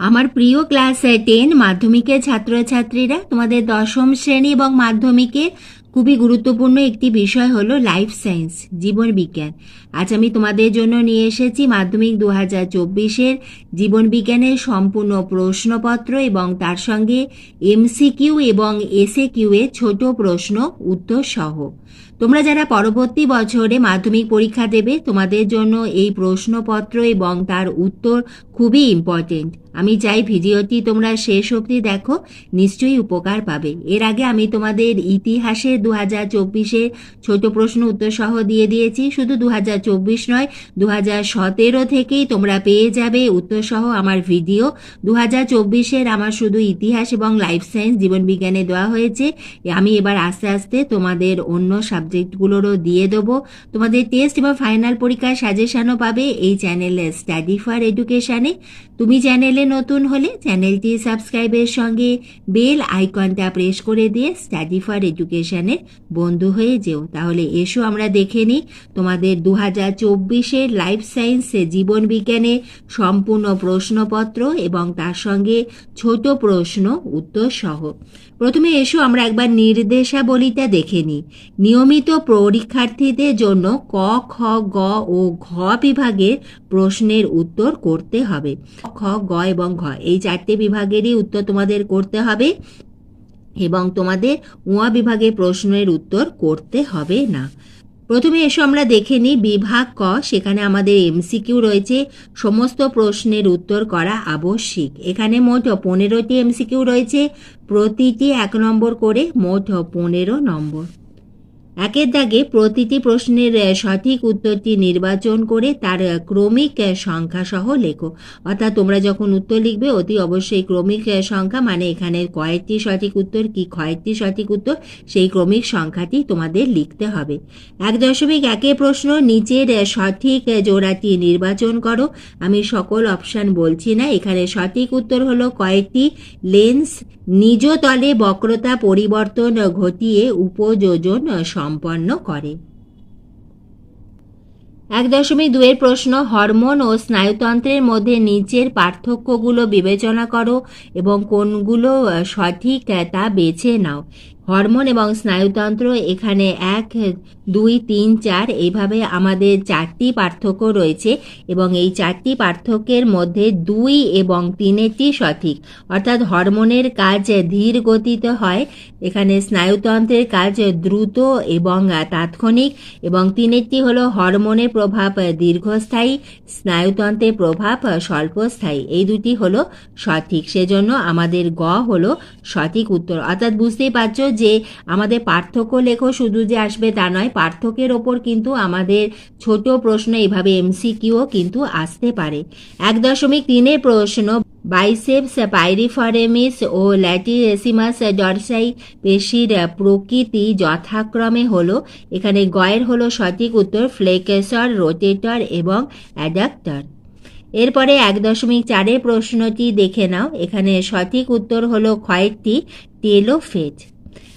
আমার প্রিয় class ten মাধ্যমিকের ছাত্রছাত্রীরা তোমাদের দশম শ্রেণি এবং মাধ্যমিকের খুবই গুরুত্বপূর্ণ একটি বিষয় হলো লাইফ সায়েন্স জীবন বিজ্ঞান। আজ আমি তোমাদের জন্য নিয়ে এসেছি মাধ্যমিক দু হাজার চব্বিশের জীবন বিজ্ঞানের সম্পূর্ণ প্রশ্নপত্র এবং তার সঙ্গে এমসিকিউ এবং এসএ কিউ এর ছোট প্রশ্ন উত্তর সহ তোমরা যারা পরবর্তী বছরে মাধ্যমিক পরীক্ষা দেবে, তোমাদের জন্য এই প্রশ্নপত্র এবং তার উত্তর খুবই ইম্পর্টেন্ট আমি চাই ভিডিওটি তোমরা শেষ অবধি দেখো, নিশ্চয়ই উপকার পাবে। এর আগে আমি তোমাদের ইতিহাসের দু হাজার চব্বিশে ছোট প্রশ্ন উত্তর সহ দিয়ে দিয়েছি। শুধু দু হাজার চব্বিশ নয় দু হাজার সতেরো থেকেই তোমরা পেয়ে যাবে উত্তর সহ আমার ভিডিও। দু হাজার চব্বিশের আমার শুধু ইতিহাস এবং লাইফ সায়েন্স জীবনবিজ্ঞানে দেওয়া হয়েছে। আমি এবার আস্তে আস্তে তোমাদের অন্য সাবজেক্টগুলোরও দিয়ে দেবো। তোমাদের টেস্ট বা ফাইনাল পরীক্ষার সাজেশনও পাবে এই চ্যানেলে স্টাডি ফর এডুকেশানে তুমি চ্যানেলে নতুন হলে চ্যানেলটি সাবস্ক্রাইবের সঙ্গে বেল আইকনটা প্রেস করে দিয়ে স্টাডি ফর এডুকেশনের বন্ধু হয়ে যেও। তাহলে এসো আমরা দেখে নিই তোমাদের দু হাজার চব্বিশের লাইফ সায়েন্সে জীবন বিজ্ঞানে সম্পূর্ণ প্রশ্নপত্র এবং তার সঙ্গে ছোট প্রশ্ন উত্তর সহ। প্রথমে এসো আমরা একবার নির্দেশাবলীটা দেখে নিই। নিয়মিত পরীক্ষার্থীদের জন্য ক, খ, গ ও ঘ বিভাগের প্রশ্নের উত্তর করতে হবে। খ, গ এবং ঘ। এই চারটে বিভাগেরই উত্তর তোমাদের করতে হবে এবং তোমাদের উয়া বিভাগের প্রশ্নের উত্তর করতে হবে না। প্রথমে এসো আমরা দেখে নিই বিভাগ ক। সেখানে আমাদের এমসিকিউ রয়েছে। সমস্ত প্রশ্নের উত্তর করা আবশ্যিক। এখানে মোট পনেরোটি এমসিকিউ রয়েছে। প্রতিটি এক নম্বর করে মোট পনেরো নম্বর। একের দাগে প্রতিটি প্রশ্নের সঠিক উত্তরটি নির্বাচন করে তার ক্রমিক সংখ্যা সহ লেখো। অর্থাৎ তোমরা যখন উত্তর লিখবে, অতি অবশ্যই ক্রমিক সংখ্যা মানে এখানে কয়েকটি সঠিক উত্তর কি কয়েকটি সঠিক উত্তর, সেই ক্রমিক সংখ্যাটি তোমাদের লিখতে হবে। এক দশমিক একে প্রশ্ন, নিচের সঠিক জোড়াটি নির্বাচন করো। আমি সকল অপশন বলছি না, এখানে সঠিক উত্তর হলো কয়েকটি লেন্স, নিজ তলে বক্রতা পরিবর্তন ঘটিয়ে উপযোজন সম্পন্ন করে। এক দশমিক দুয়ের প্রশ্ন, হরমোন ও স্নায়ুতন্ত্রের মধ্যে নিচের পার্থক্যগুলো বিবেচনা করো এবং কোনগুলো সঠিক তা বেছে নাও। হরমোন এবং স্নায়ুতন্ত্র এখানে এক, দুই, তিন, চার, এইভাবে আমাদের চারটি পার্থক্য রয়েছে এবং এই চারটি পার্থক্যের মধ্যে দুই এবং তিনেরটি সঠিক। অর্থাৎ হরমোনের কাজ ধীর গতিতে হয়, এখানে স্নায়ুতন্ত্রের কাজ দ্রুত এবং তাৎক্ষণিক এবং তিনেরটি হলো হরমোনের প্রভাব দীর্ঘস্থায়ী, স্নায়ুতন্ত্রের প্রভাব স্বল্পস্থায়ী। এই দুটি হলো সঠিক, সেজন্য আমাদের গ হলো সঠিক উত্তর। অর্থাৎ বুঝতেই পারছ যে আমাদের পার্থক্য লেখো শুধু যে আসবে তা নয়, পার্থক্যের ওপর কিন্তু আমাদের ছোট প্রশ্ন এভাবে এমসিকিউও কিন্তু আসতে পারে। এক দশমিক তিনের প্রশ্ন, বাইসেপস, পাইরিফরেমিস ও ল্যাটিরেসিমাস ডরসাই পেশির প্রকৃতি যথাক্রমে হলো, এখানে গয়ের হলো সঠিক উত্তর, ফ্লেকেসর, রোটেটর এবং অ্যাডাক্টর। এরপরে এক দশমিক চারের প্রশ্নটি দেখে নাও, এখানে সঠিক উত্তর হলো কয়েকটি টেলোফেট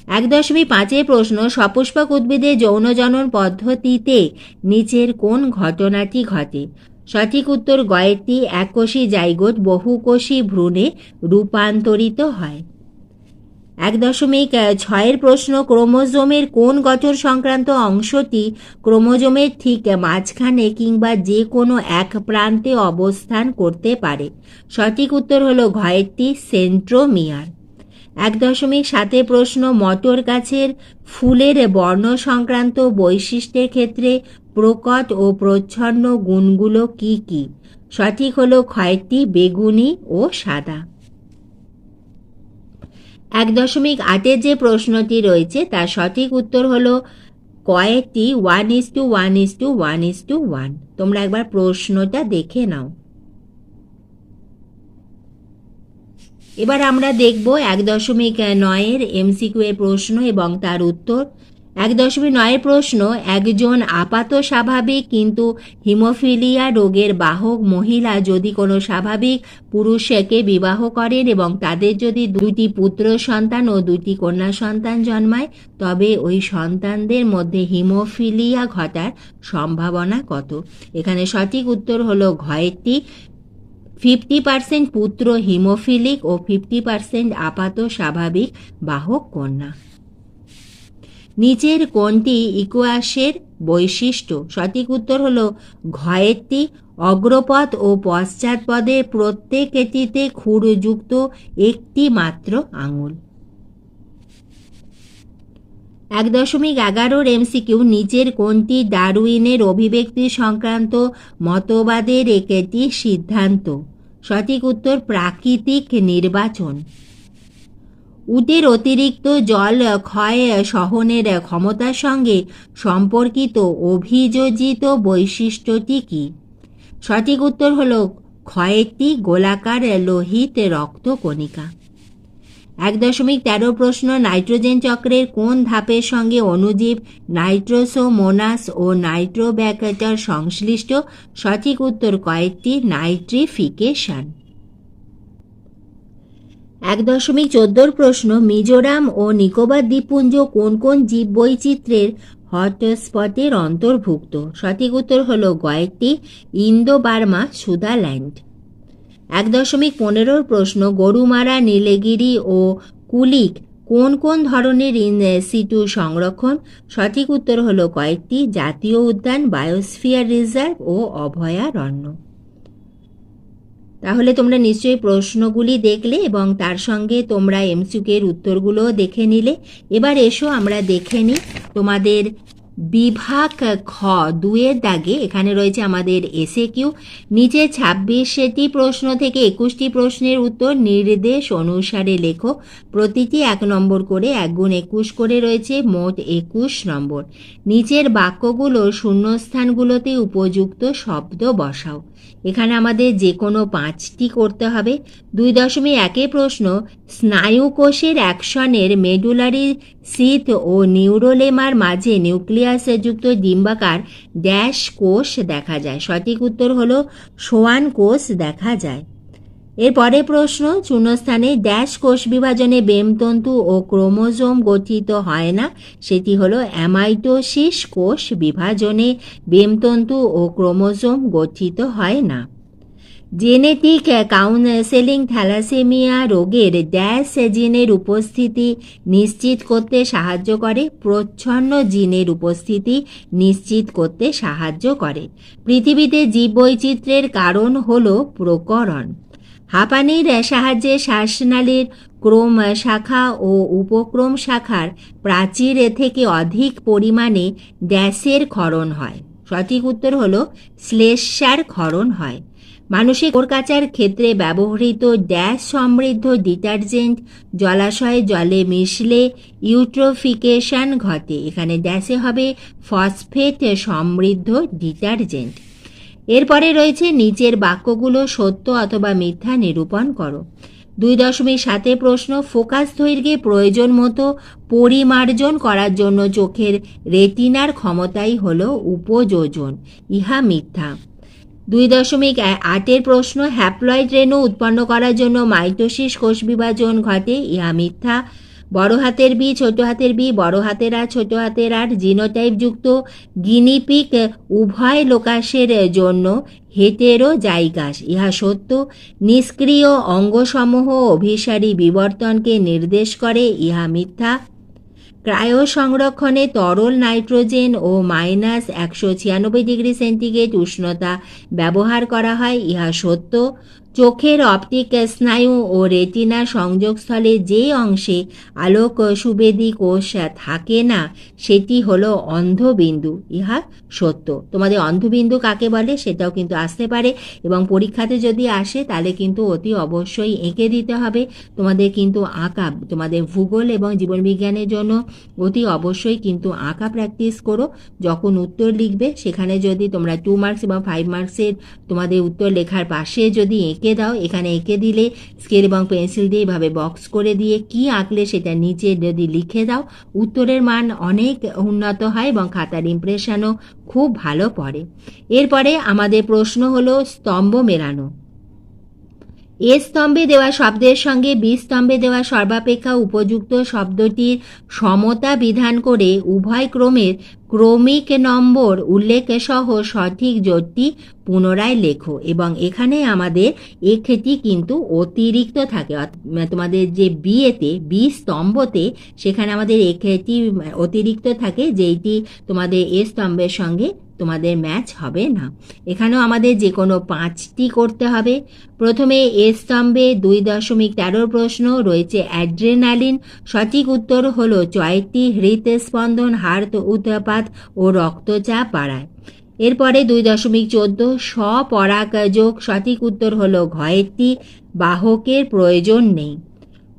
এক দশমিক পাঁচের প্রশ্ন, সপুষ্পক উদ্ভিদের যৌনজনন পদ্ধতিতে নিচের কোন ঘটনাটি ঘটে? সঠিক উত্তর গয়েরটি এককোষী জাইগোট বহুকোষী ভ্রূণে রূপান্তরিত হয়। এক দশমিক ছয়ের প্রশ্ন, ক্রোমোজোমের কোন গঠন সংক্রান্ত অংশটি ক্রোমোজোমের ঠিক মাঝখানে কিংবা যে কোনো এক প্রান্তে অবস্থান করতে পারে? সঠিক উত্তর হলো ঘয়েরটি সেন্ট্রোমিয়ার। এক দশমিক সাতে প্রশ্ন, মটর গাছের ফুলের বর্ণ সংক্রান্ত বৈশিষ্ট্যের ক্ষেত্রে প্রকট ও প্রচ্ছন্ন গুণগুলো কি কি? সঠিক হলো ক্ষয়টি বেগুনি ও সাদা। এক দশমিক আটের যে প্রশ্নটি রয়েছে, তার সঠিক উত্তর হলো কয়েকটি, one is two one is two one is two one. তোমরা একবার প্রশ্নটা দেখে নাও। এবার আমরা দেখব এক দশমিক নয়ের এমসিকিউ এর প্রশ্ন এবং তার উত্তর। এক দশমিক নয়ের প্রশ্ন, একজন আপাত স্বাভাবিক কিন্তু হিমোফিলিয়া রোগের বাহক মহিলা যদি কোনো স্বাভাবিক পুরুষকে বিবাহ করেন এবং তাদের যদি দুটি পুত্র সন্তান ও দুটি কন্যা সন্তান জন্মায়, তবে ওই সন্তানদের মধ্যে হিমোফিলিয়া ঘটার সম্ভাবনা কত? এখানে সঠিক উত্তর হলো ঘয়েরটি ফিফটি পার্সেন্ট পুত্র হিমোফিলিক ও ফিফটি পার্সেন্ট আপাত স্বাভাবিক বাহক কন্যা। নিচের কোনটি ইকুয়াসের বৈশিষ্ট্য। সঠিক উত্তর হল ঘয়েরটি অগ্রপদ ও পশ্চাৎপদের প্রত্যেকটিতে খুরযুক্ত একটি মাত্র আঙুল। এক দশমিক এগারোর এমসিকিউ। নিচের কোনটি ডারউইনের অভিব্যক্তি সংক্রান্ত মতবাদের একটি সিদ্ধান্ত। সঠিক উত্তর প্রাকৃতিক নির্বাচন। উটের অতিরিক্ত জল ক্ষয় সহনের ক্ষমতার সঙ্গে সম্পর্কিত অভিযোজিত বৈশিষ্ট্যটি কি? সঠিক উত্তর হল ক্ষয়টি গোলাকার লোহিত রক্তকণিকা। এক দশমিক তেরো প্রশ্ন, নাইট্রোজেন চক্রের কোন ধাপের সঙ্গে অণুজীব নাইট্রোসোমোনাস ও নাইট্রোব্যাক্টার সংশ্লিষ্ট? সঠিক উত্তর কয়েকটি, নাইট্রিফিকেশন। এক দশমিক চোদ্দোর প্রশ্ন, মিজোরাম ও নিকোবর দ্বীপপুঞ্জ কোন কোন জীববৈচিত্র্যের হটস্পটের অন্তর্ভুক্ত? সঠিক উত্তর হল কয়েকটি, ইন্দো বার্মা, সুদাল্যান্ড। এক দশমিক পনেরোর প্রশ্ন, গরুমারা, নীলগিরি ও কুলিক কোন কোন ধরনের সিটু সংরক্ষণ? সঠিক উত্তর হল কয়েকটি, জাতীয় উদ্যান, বায়োস্ফিয়ার রিজার্ভ ও অভয়ারণ্য। তাহলে তোমরা নিশ্চয়ই প্রশ্নগুলি দেখলে এবং তার সঙ্গে তোমরা এমসিউকের উত্তরগুলোও দেখে নিলে। এবার এসো আমরা দেখে নিই তোমাদের বিভাগ খ দুয়ের দাগে এখানে রয়েছে আমাদের এসে কিউ নিচে ছাব্বিশটি প্রশ্ন থেকে একুশটি প্রশ্নের উত্তর নির্দেশ অনুসারে লেখো। প্রতিটি এক নম্বর করে, এক গুণ একুশ করে রয়েছে, মোট একুশ নম্বর। নিচের বাক্যগুলো শূন্যস্থানগুলোতে উপযুক্ত শব্দ বসাও। এখানে আমাদের যে কোনো পাঁচটি করতে হবে। দুই দশমিক একে প্রশ্ন, স্নায়ুকোষের অ্যাকশনের মেডুলারি সিথ ও নিউরোলেমার মাঝে নিউক্লিয়াসে যুক্ত ডিম্বাকার ড্যাশ কোষ দেখা যায়। সঠিক উত্তর হল সোয়ান কোষ দেখা যায়। এরপরে প্রশ্ন শূন্যস্থানে ড্যাশ কোষ বিভাজনে বেমতন্তু ও ক্রোমোজোম গঠিত হয় না। সেটি হলো অ্যামাইটোসিস কোষ বিভাজনে বেমতন্তু ও ক্রোমোজোম গঠিত হয় না। জেনেটিক কাউন্সেলিং থ্যালাসেমিয়া রোগের ড্যাশ জিনের উপস্থিতি নিশ্চিত করতে সাহায্য করে, প্রচ্ছন্ন জিনের উপস্থিতি নিশ্চিত করতে সাহায্য করে। পৃথিবীতে জীববৈচিত্র্যের কারণ হল প্রকরণ। হাঁপানির সাহায্যে শ্বাসনালীর ক্রম শাখা ও উপক্রম শাখার প্রাচীর থেকে অধিক পরিমাণে ড্যাশের ক্ষরণ হয়। সঠিক উত্তর হল শ্লেষার ক্ষরণ হয়। মানুষের কাচার ক্ষেত্রে ব্যবহৃত ড্যাশ সমৃদ্ধ ডিটারজেন্ট জলাশয়ে জলে মিশলে ইউট্রোফিকেশন ঘটে। এখানে ড্যাশে হবে ফসফেট সমৃদ্ধ ডিটারজেন্ট। এরপরে রয়েছে নিচের বাক্যগুলো সত্য অথবা মিথ্যা নিরূপণ করো। দুই দশমিক সাতে প্রশ্ন, ফোকাস দৈর্ঘ্যে প্রয়োজন মতো পরিমার্জন করার জন্য চোখের রেটিনার ক্ষমতাই হল উপযোজন। ইহা মিথ্যা। দুই দশমিক আটের প্রশ্ন, হ্যাপ্লয়েড রেণু উৎপন্ন করার জন্য মাইটোসিস কোষ বিভাজন ঘটে। ইহা মিথ্যা। বড় হাতের বি, ছোট হাতের বি, বড় হাতের আর, ছোট হাতের আর, জিনোটাইপ যুক্ত গিনিপিক উভয় লোকাসের জন্য হেটেরও জাইগাস। ইহা সত্য। নিষ্ক্রিয় অঙ্গসমূহ অভিসারী বিবর্তনকে নির্দেশ করে। ইহা মিথ্যা। ক্রায়ো সংরক্ষণে তরল নাইট্রোজেন ও মাইনাস একশো ছিয়ানব্বই ডিগ্রি সেন্টিগ্রেড উষ্ণতা ব্যবহার করা হয়, ইহা সত্য। চোখের অপটিক স্নায়ু ও রেটিনা সংযোগস্থলে যে অংশে আলোক সুবেদী কোষ থাকে না, সেটি হলো অন্ধবিন্দু। ইহা সত্য। তোমাদের অন্ধবিন্দু কাকে বলে সেটাও কিন্তু আসতে পারে এবং পরীক্ষাতে যদি আসে তাহলে কিন্তু অতি অবশ্যই এঁকে দিতে হবে। তোমাদের কিন্তু আঁকা, তোমাদের ভূগোল এবং জীবনবিজ্ঞানের জন্য অতি অবশ্যই কিন্তু আঁকা প্র্যাকটিস করো। যখন উত্তর লিখবে, সেখানে যদি তোমরা টু মার্কস এবং ফাইভ মার্কসের তোমাদের উত্তর লেখার পাশে যদি এঁকে দাও। এখানে এঁকে দিলে স্কেল এবং পেন্সিল দিয়ে এভাবে বক্স করে দিয়ে কি আঁকলে সেটা নিচে যদি লিখে দাও, উত্তরের মান অনেক উন্নত হয় এবং খাতার ইমপ্রেশনও খুব ভালো পড়ে। এরপরে আমাদের প্রশ্ন হলো স্তম্ভ মেলানো। এ স্তম্ভে দেওয়া শব্দের সঙ্গে বি স্তম্ভে দেওয়া সর্বাপেক্ষা উপযুক্ত শব্দটির সমতা বিধান করে উভয় ক্রমের ক্রমিক নম্বর উল্লেখ সহ সঠিক জোটটি পুনরায় লেখো এবং এখানে আমাদের একটি কিন্তু অতিরিক্ত থাকে। তোমাদের যে বিয়েতে, বি স্তম্ভতে, সেখানে আমাদের একটি অতিরিক্ত থাকে, যেইটি তোমাদের এ স্তম্ভের সঙ্গে তোমাদের ম্যাচ হবে না। এখানেও আমাদের যে কোনো পাঁচটি করতে হবে। প্রথমে এ স্তম্ভে দুই দশমিক তেরোর প্রশ্ন, রয়েছে অ্যাড্রেনালিন সঠিক উত্তর হলো চয়টি হৃদস্পন্দন হার্ট উত্তাপাত ও রক্তচাপ বাড়ায়। এরপরে দুই দশমিক চোদ্দ, স্বপরাগযোগ। সঠিক উত্তর হলো ঘয়েরটি বাহকের প্রয়োজন নেই।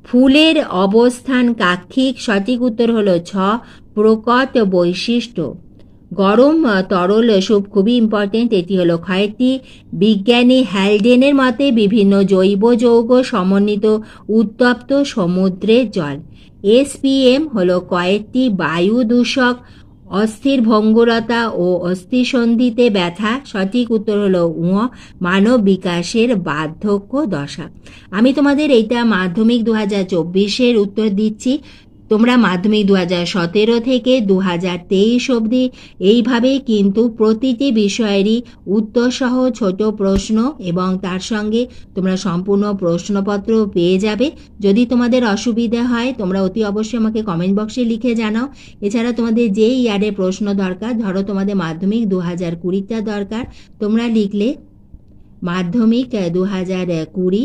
ফুলের অবস্থান কাক্ষিক। সঠিক উত্তর হলো ছ, প্রকট বৈশিষ্ট্য। গরম তরল সুপ খুবই ইম্পর্টেন্ট এটি হলো ক্ষয়টি বিজ্ঞানী হ্যালডেনের মতে বিভিন্ন জৈব যৌগ সমন্বিত উত্তপ্ত সমুদ্রের জল। এসপিএম হলো কয়েকটি বায়ু দূষক, অস্থির ভঙ্গুরতা ও অস্থিসন্ধিতে ব্যথা। সঠিক উত্তর হলো উঁ মানব বিকাশের বার্ধক্য দশা। আমি তোমাদের এইটা মাধ্যমিক দু হাজার চব্বিশের উত্তর দিচ্ছি। তোমরা মাধ্যমিক দু হাজার সতেরো থেকে দু হাজার তেইশ অবধি এইভাবেই কিন্তু প্রতিটি বিষয়েরই উত্তর সহ ছোট প্রশ্ন এবং তার সঙ্গে তোমরা সম্পূর্ণ প্রশ্নপত্র পেয়ে যাবে। যদি তোমাদের অসুবিধা হয়, তোমরা অতি অবশ্যই আমাকে কমেন্ট বক্সে লিখে জানাও। এছাড়া তোমাদের যে ইয়ারে প্রশ্ন দরকার, ধরো তোমাদের মাধ্যমিক দু হাজার কুড়িটা দরকার, তোমরা লিখলে মাধ্যমিক দু হাজার কুড়ি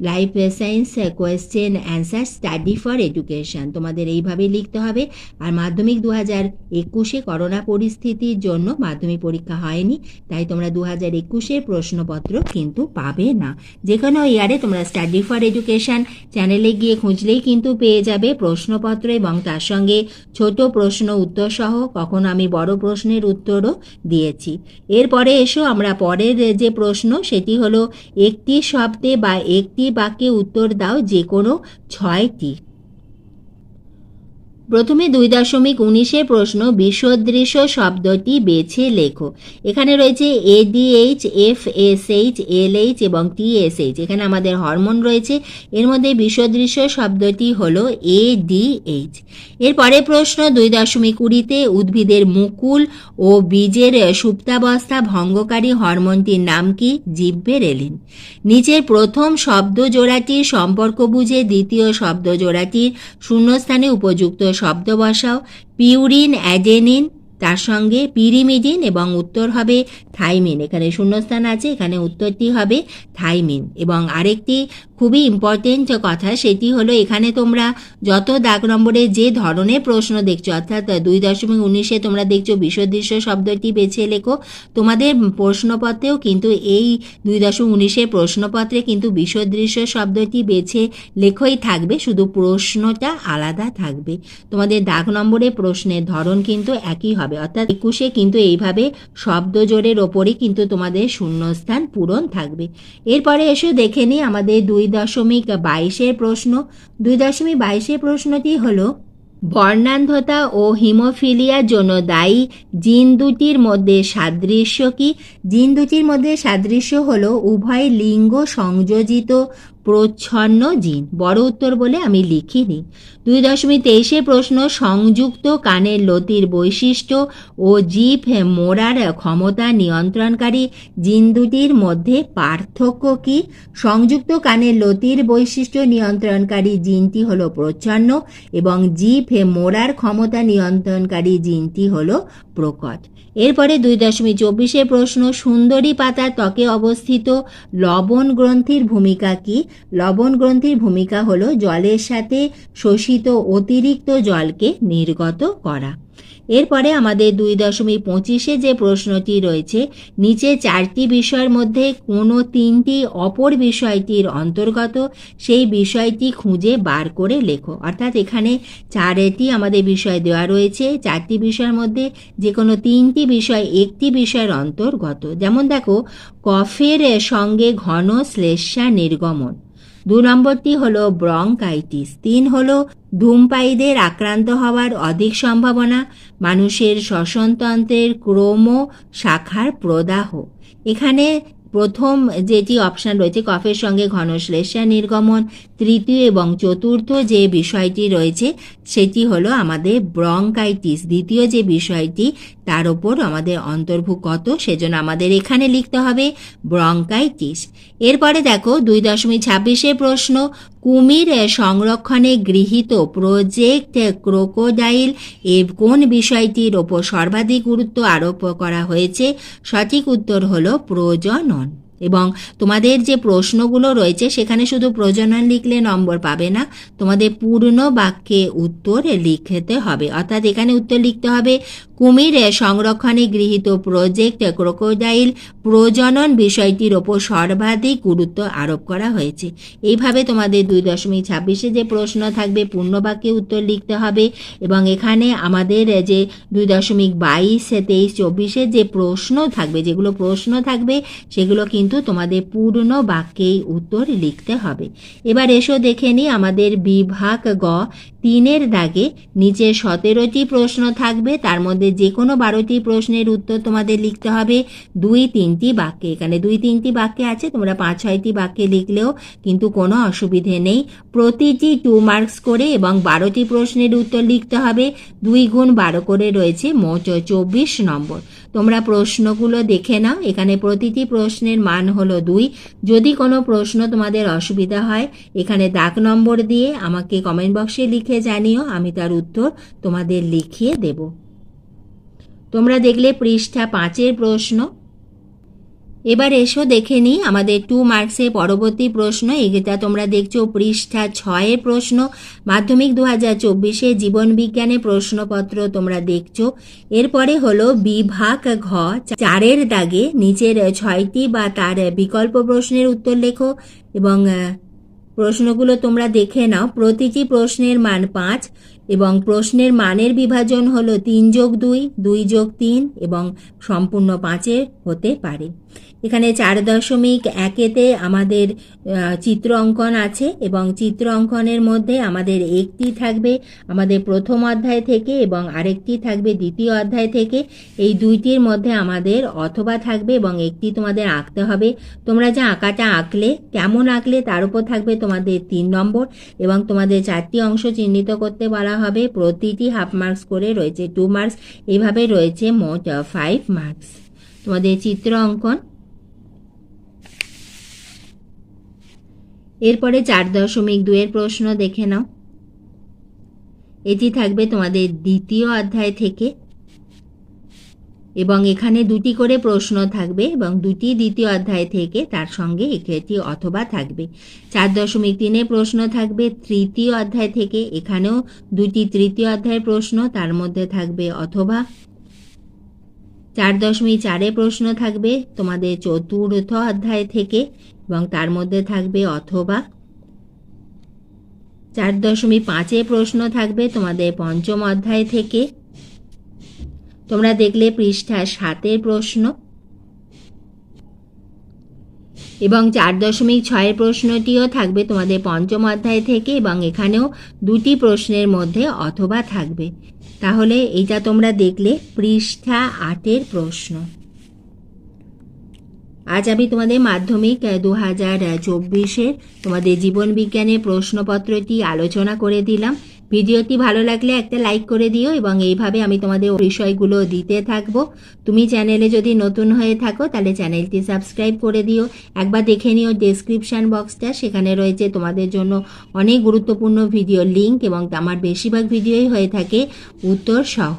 life science question answer study for education তোমাদের এইভাবেই লিখতে হবে। আর মাধ্যমিক দু হাজার একুশে করোনা পরিস্থিতির জন্য মাধ্যমিক পরীক্ষা হয়নি। তাই তোমরা দু হাজার একুশের প্রশ্নপত্র কিন্তু পাবে না। যে কোনো ইয়ারে তোমরা স্টাডি ফর এডুকেশন চ্যানেলে গিয়ে খুঁজলেই কিন্তু পেয়ে যাবে প্রশ্নপত্র এবং তার সঙ্গে ছোট প্রশ্ন উত্তর সহ কখনো আমি বড় প্রশ্নের উত্তরও দিয়েছি। এরপরে এসো আমরা পরের যে প্রশ্ন, সেটি হলো, একটি শব্দে বা একটি বাক্যে উত্তর দাও যে কোনো ছয়টি। প্রথমে দুই দশমিক উনিশে প্রশ্ন বিসদৃশ্য শব্দটি বেছে লেখো। এখানে রয়েছে ADH F S H L H এবং টি এস এইচ এখানে আমাদের হরমোন রয়েছে। এর মধ্যে বিসদৃশ্য শব্দটি হলো এডিএইচ এরপরে প্রশ্ন দুই দশমিক কুড়িতে উদ্ভিদের মুকুল ও বীজের সুপ্তাবস্থা ভঙ্গকারী হরমোনটির নাম কি? জিব্বেরেলিন। নিচের প্রথম শব্দ জোড়াটির সম্পর্ক বুঝে দ্বিতীয় শব্দ জোড়াটির শূন্যস্থানে উপযুক্ত শব্দ বসাও পিউরিন অ্যাডেনিন তার সঙ্গে পিরিমিডিন এবং উত্তর হবে থাইমিন। এখানে শূন্যস্থান আছে, এখানে উত্তরটি হবে থাইমিন। এবং আরেকটি খুবই ইম্পর্টেন্ট কথা, সেটি হলো এখানে তোমরা যত দাগ নম্বরে যে ধরনের প্রশ্ন দেখছ, অর্থাৎ দুই দশমিক উনিশে তোমরা দেখছ বিসদৃশ্য শব্দটি বেছে লেখো, তোমাদের প্রশ্নপত্রেও কিন্তু এই দুই দশমিক উনিশের প্রশ্নপত্রে কিন্তু বিসদৃশ্য শব্দটি বেছে লেখোই থাকবে, শুধু প্রশ্নটা আলাদা থাকবে। তোমাদের দাগ নম্বরে প্রশ্নের ধরন কিন্তু একই হবে। অর্থাৎ একুশে কিন্তু এইভাবে শব্দ জোরের ওপরই কিন্তু তোমাদের শূন্যস্থান পূরণ থাকবে। এরপরে এসে দেখে নিই আমাদের দুই দশমিক বাইশের প্রশ্ন। দুই দশমিক বাইশের প্রশ্নটি হলো, বর্ণান্ধতা ও হিমোফিলিয়ার জন্য দায়ী জিন দুটির মধ্যে সাদৃশ্য কি? জিন দুটির মধ্যে সাদৃশ্য হলো উভয় লিঙ্গ সংযোজিত প্রচ্ছন্ন জিন। বড় উত্তর বলে আমি লিখিনি। দুই দশমিক তেইশে প্রশ্ন, সংযুক্ত কানের লতির বৈশিষ্ট্য ও জিভ মোড়ার ক্ষমতা নিয়ন্ত্রণকারী জিন দুটির মধ্যে পার্থক্য কি? সংযুক্ত কানের লতির বৈশিষ্ট্য নিয়ন্ত্রণকারী জিনটি হল প্রচ্ছন্ন এবং জিভ মোড়ার ক্ষমতা নিয়ন্ত্রণকারী জিনটি হল প্রকট। এরপরে দুই দশমিক চব্বিশে প্রশ্ন, সুন্দরী পাতার ত্বকে অবস্থিত লবণ গ্রন্থির ভূমিকা কি? লবণ গ্রন্থির ভূমিকা হলো জলের সাথে শোষিত অতিরিক্ত জলকে নির্গত করা। এরপরে আমাদের দুই দশমিক পঁচিশে যে প্রশ্নটি রয়েছে, নিচে চারটি বিষয়ের মধ্যে কোনো তিনটি অপর বিষয়টির অন্তর্গত, সেই বিষয়টি খুঁজে বার করে লেখো। অর্থাৎ এখানে চারটি আমাদের বিষয় দেওয়া রয়েছে, চারটি বিষয়ের মধ্যে যে কোনো তিনটি বিষয় একটি বিষয়ের অন্তর্গত। যেমন দেখো, কফের সঙ্গে ঘন শ্লেষা নির্গমন। দু নম্বরটি হলো ব্রংকাইটিস তিন হলো ধূমপায়ীদের আক্রান্ত হওয়ার অধিক সম্ভাবনা, মানুষের শ্বসনতন্ত্রের ক্রম শাখার প্রদাহ। এখানে প্রথম যেটি অপশান রয়েছে, কফের সঙ্গে ঘনশ্লেষা নির্গমন। তৃতীয় এবং চতুর্থ যে বিষয়টি রয়েছে, সেটি হলো আমাদের ব্রঙ্কাইটিস। দ্বিতীয় যে বিষয়টি, তার ওপর আমাদের অন্তর্ভুক্ত সেজন্য আমাদের এখানে লিখতে হবে ব্রঙ্কাইটিস। এরপরে দেখো, দুই দশমিক ছাব্বিশের প্রশ্ন কুমির সংরক্ষণে গৃহীত প্রজেক্ট ক্রোকোডাইল এ কোন বিষয়টির ওপর সর্বাধিক গুরুত্ব আরোপ করা হয়েছে? সঠিক উত্তর হল প্রজনন। এবং তোমাদের যে প্রশ্নগুলো রয়েছে, সেখানে শুধু প্রজনন লিখলে নম্বর পাবে না, তোমাদের পূর্ণ বাক্যে উত্তর লিখতে হবে। অর্থাৎ এখানে উত্তর লিখতে হবে কুমির সংরক্ষণে গৃহীত প্রজেক্ট ক্রোকোডাইল প্রজনন বিষয়টির ওপর সর্বাধিক গুরুত্ব আরোপ করা হয়েছে। এইভাবে তোমাদের দুই দশমিক ছাব্বিশে যে প্রশ্ন থাকবে, পূর্ণবাক্যে উত্তর লিখতে হবে এবং এখানে আমাদের যে দুই দশমিক বাইশ, তেইশ, চব্বিশে যে প্রশ্ন থাকবে, যেগুলো প্রশ্ন থাকবে, সেগুলো কিন্তু তোমাদের পূর্ণ বাক্যেই উত্তর লিখতে হবে। এবার এসো দেখে নিই আমাদের বিভাগ গ তিনের দাগে নিচে সতেরোটি প্রশ্ন থাকবে, তার মধ্যে যে কোনো বারোটি প্রশ্নের উত্তর তোমাদের লিখতে হবে। দুই তিনটি বাক্যে, এখানে দুই তিনটি বাক্যে আছে, তোমরা পাঁচ ছয়টি বাক্যে লিখলেও কিন্তু কোনো অসুবিধে নেই। প্রতিটি টু মার্কস করে এবং বারোটি প্রশ্নের উত্তর লিখতে হবে। দুই গুণ বারো করে রয়েছে, মোট চব্বিশ নম্বর। তোমরা প্রশ্নগুলো দেখে নাও। এখানে প্রতিটি প্রশ্নের মান হলো দুই। যদি কোনো প্রশ্ন তোমাদের অসুবিধা হয়, এখানে দাগ নম্বর দিয়ে আমাকে কমেন্ট বক্সে লিখে জানিও, আমি তার উত্তর তোমাদের লিখিয়ে দেব। তোমরা দেখলে পৃষ্ঠা পাঁচের প্রশ্ন। এবার এসো দেখে নিই আমাদের টু মার্কসের পরবর্তী প্রশ্ন। এটা তোমরা দেখছ পৃষ্ঠা ছয়ের প্রশ্ন। মাধ্যমিক দু হাজার চব্বিশে জীবনবিজ্ঞানে প্রশ্নপত্র তোমরা দেখছ। এরপরে হলো বিভাগ ঘ। চারের দাগে নিচের ছয়টি বা তার বিকল্প প্রশ্নের উত্তর লেখো এবং প্রশ্নগুলো তোমরা দেখে নাও। প্রতিটি প্রশ্নের মান পাঁচ। এবং প্রশ্নের মানের বিভাজন হলো তিন যোগ দুই দুই যোগ তিন এবং সম্পূর্ণ পাঁচের হতে পারে। এখানে চার দশমিক একেতে আমাদের চিত্র অঙ্কন আছে এবং চিত্র অঙ্কনের মধ্যে আমাদের একটি থাকবে আমাদের প্রথম অধ্যায় থেকে এবং আরেকটি থাকবে দ্বিতীয় অধ্যায় থেকে। এই দুইটির মধ্যে আমাদের অথবা থাকবে এবং একটি তোমাদের আঁকতে হবে। তোমরা যে আঁকাটা আঁকলে, কেমন আঁকলে তার উপর থাকবে তোমাদের তিন নম্বর এবং তোমাদের চারটি অংশ চিহ্নিত করতে বলা হবে। প্রতিটি হাফ মার্কস করে রয়েছে টু মার্কস। এভাবে রয়েছে মোট ফাইভ মার্কস তোমাদের চিত্র অঙ্কন। এরপরে চার দশমিক দুয়ের প্রশ্ন দেখে নাও। এটি থাকবে তোমাদের দ্বিতীয় অধ্যায় থেকে। এবং এখানে দুটি করে প্রশ্ন থাকবে এবং দুটি দ্বিতীয় অধ্যায় থেকে তার সঙ্গে একটি অথবা থাকবে। চার দশমিক তিনে প্রশ্ন থাকবে, তৃতীয় অধ্যায় থেকে এখানেও দুটি তৃতীয় অধ্যায়ের প্রশ্ন, তার মধ্যে থাকবে অথবা। চার দশমিক চারে প্রশ্ন থাকবে, তোমাদের চতুর্থ অধ্যায় থেকে এবং তার মধ্যে থাকবে অথবা। চার দশমিক পাঁচে প্রশ্ন থাকবে, তোমাদের পঞ্চম অধ্যায় থেকে তোমরা দেখলে পৃষ্ঠা সাতের প্রশ্ন এবং চার দশমিক ছয়ের প্রশ্নটিও থাকবে তোমাদের পঞ্চম অধ্যায় থেকে এবং এখানেও দুটি প্রশ্নের মধ্যে অথবা থাকবে। তাহলে এইটা তোমরা দেখলে পৃষ্ঠা আটের প্রশ্ন। আজ আমি তোমাদের মাধ্যমিক দু হাজার চব্বিশের তোমাদের জীবন বিজ্ঞানের প্রশ্নপত্রটি আলোচনা করে দিলাম। ভিডিওটি ভালো লাগলে একটা লাইক করে দিও এবং এইভাবে আমি তোমাদের বিষয়গুলো দিতে থাকব। তুমি চ্যানেলে যদি নতুন হয়ে থাকো, তাহলে চ্যানেলটি সাবস্ক্রাইব করে দিও। একবার দেখে নিও ডেসক্রিপশন বক্সটা সেখানে রয়েছে তোমাদের জন্য অনেক গুরুত্বপূর্ণ ভিডিও লিঙ্ক এবং আমার বেশিরভাগ ভিডিওই হয়ে থাকে উত্তর সহ।